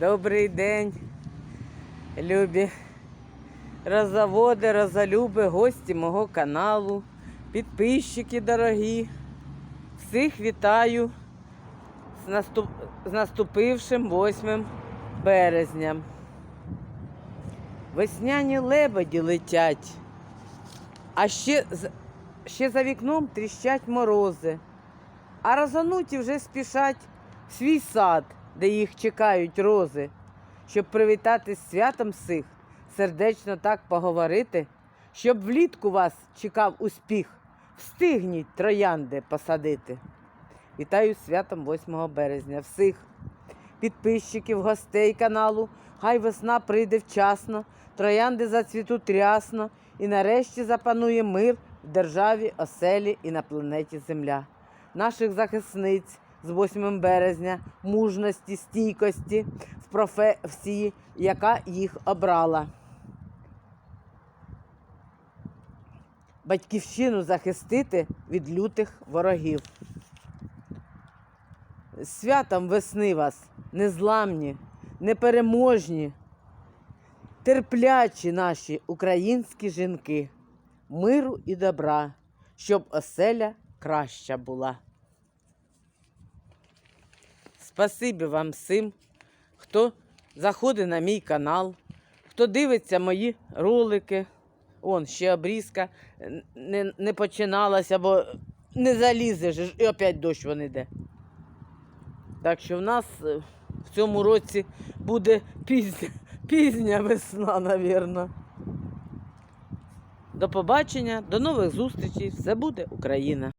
Добрий день, любі роззаводи, розалюби, гості мого каналу, підписчики дорогі. Всіх вітаю з, наступ... з наступившим 8 березня. Весняні лебеді летять, а ще, ще за вікном тріщать морози. А розануті вже спішать в свій сад, де їх чекають рози, щоб привітати з святом сих, сердечно так поговорити, щоб влітку вас чекав успіх, встигніть троянди посадити. Вітаю святом 8 березня всіх підписчиків, гостей каналу. Хай весна прийде вчасно, троянди зацвітуть рясно, і нарешті запанує мир в державі, оселі і на планеті Земля. Наших захисниць з 8 березня, мужності, стійкості в професії, яка їх обрала. Батьківщину захистити від лютих ворогів. Святом весни вас, незламні, непереможні, терплячі наші українські жінки, миру і добра, щоб оселя краща була. Спасибі вам всім, хто заходить на мій канал, хто дивиться мої ролики. Он ще обрізка не, не починалася, бо не залізеш, і опять дощ вон іде. Так що в нас е, в цьому році буде пізня, пізня весна, навірно. До побачення, до нових зустрічей. Все буде Україна!